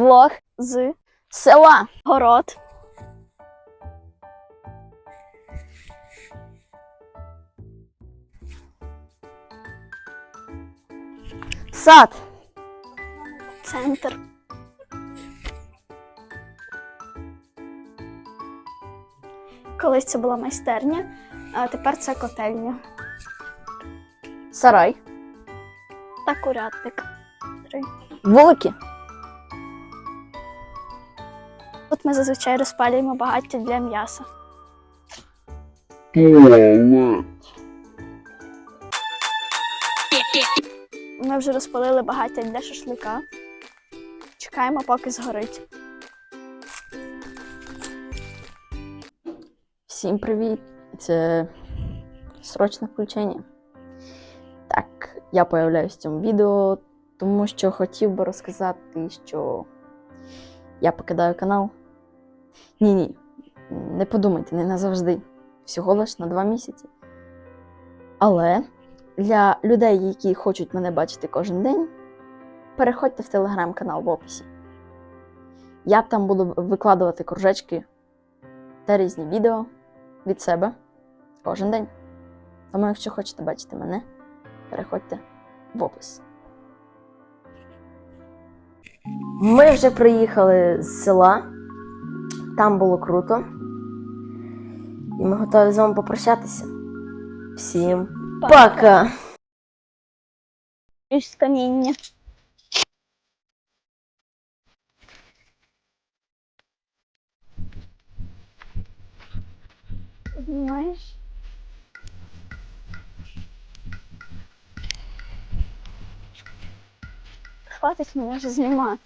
влог З села. город. Сад. Центр. Колись це була майстерня, а тепер це котельня Сарай. та курятник. Три. Вулики. Тут ми зазвичай розпалюємо багаття для м'яса. Ми вже розпалили багаття для шашлика. Чекаємо, поки згорить. Всім привіт! Це срочне включення. Так, я появляюсь в цьому відео, тому що хотів би розказати, що я покидаю канал. Ні, ні, не подумайте, не назавжди. Всього лиш на два місяці. Але для людей, які хочуть мене бачити кожен день, переходьте в телеграм-канал в описі. Я там буду викладувати кружечки та різні відео від себе кожен день. Тому, якщо хочете бачити мене, переходьте в опис. Ми вже приїхали з села. Там було круто. І ми готові з вами попрощатися. Всім пока! Із каміння. Знаєш? Хватить мене вже знімати.